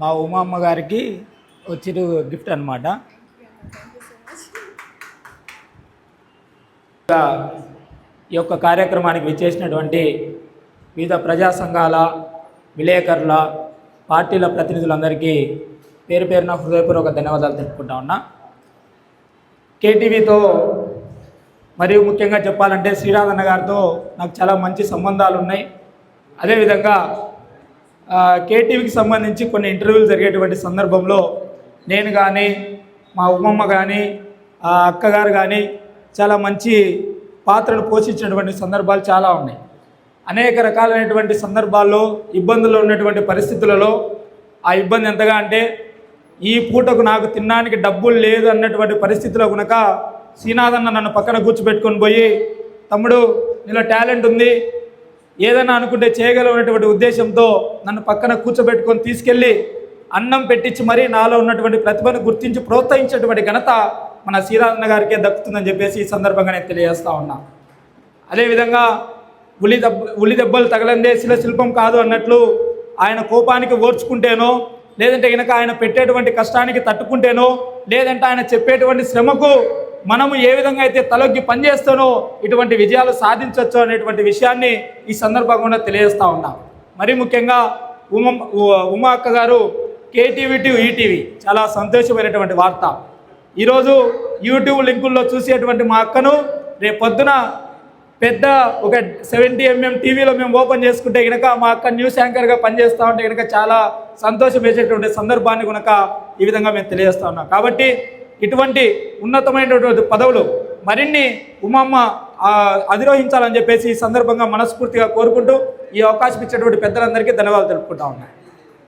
మా ఉమామ్మ గారికి వచ్చిన గిఫ్ట్ అనమాట ఈ యొక్క కార్యక్రమానికి విచ్చేసినటువంటి వివిధ ప్రజా సంఘాల విలేకరుల పార్టీల ప్రతినిధులందరికీ పేరు పేరున హృదయపూర్వక ధన్యవాదాలు తెలుపుకుంటా ఉన్నా. కేటీవీతో మరియు ముఖ్యంగా చెప్పాలంటే శ్రీరాధన్న గారితో నాకు చాలా మంచి సంబంధాలు ఉన్నాయి. అదేవిధంగా కేటీవీకి సంబంధించి కొన్ని ఇంటర్వ్యూలు జరిగేటువంటి సందర్భంలో నేను కానీ మా ఉమ్మమ్మ కానీ ఆ అక్కగారు కానీ చాలా మంచి పాత్రను పోషించినటువంటి సందర్భాలు చాలా ఉన్నాయి. అనేక రకాలైనటువంటి సందర్భాల్లో ఇబ్బందుల్లో ఉన్నటువంటి పరిస్థితులలో ఆ ఇబ్బంది ఎంతగా అంటే ఈ పూటకు నాకు తినడానికి డబ్బులు లేదు అన్నటువంటి పరిస్థితిలో కనుక శ్రీనాథన్న నన్ను పక్కన కూర్చోబెట్టుకొని పోయి తమ్ముడు నీలో టాలెంట్ ఉంది ఏదైనా అనుకుంటే చేయగలనటువంటి ఉద్దేశంతో నన్ను పక్కన కూర్చోబెట్టుకొని తీసుకెళ్ళి అన్నం పెట్టించి మరీ నాలో ఉన్నటువంటి ప్రతిభను గుర్తించి ప్రోత్సహించేటువంటి ఘనత మన శ్రీరాజన్న గారికే దక్కుతుందని చెప్పేసి ఈ సందర్భంగా నేను తెలియజేస్తా ఉన్నా. అదేవిధంగా ఉలి దెబ్బ ఉలి దెబ్బలు తగలందే శిల శిల్పం కాదు అన్నట్లు ఆయన కోపానికి ఓర్చుకుంటేనో లేదంటే కనుక ఆయన పెట్టేటువంటి కష్టానికి తట్టుకుంటేనో లేదంటే ఆయన చెప్పేటువంటి శ్రమకు మనము ఏ విధంగా అయితే తలొగ్గి పనిచేస్తానో ఇటువంటి విజయాలు సాధించవచ్చు అనేటువంటి విషయాన్ని ఈ సందర్భంగా తెలియజేస్తూ ఉన్నాం. మరి ముఖ్యంగా ఉమ ఉమా అక్క గారు కేటీవీ టు ఈటీవీ చాలా సంతోషమైనటువంటి వార్త. ఈరోజు యూట్యూబ్ లింకుల్లో చూసేటువంటి మా అక్కను రేపు పొద్దున పెద్ద ఒక సెవెంటీ ఎంఎం టీవీలో మేము ఓపెన్ చేసుకుంటే కనుక మా అక్క న్యూస్ యాంకర్గా పనిచేస్తూ ఉంటే కనుక చాలా సంతోషం వేసేటువంటి సందర్భాన్ని కనుక ఈ విధంగా మేము తెలియజేస్తూ ఉన్నాం. కాబట్టి ఇటువంటి ఉన్నతమైనటువంటి పదవులు మరిన్ని ఉమమ్మ అధిరోహించాలని చెప్పేసి ఈ సందర్భంగా మనస్ఫూర్తిగా కోరుకుంటూ ఈ అవకాశం ఇచ్చేటువంటి పెద్దలందరికీ ధన్యవాదాలు తెలుపుకుంటా ఉన్నాయి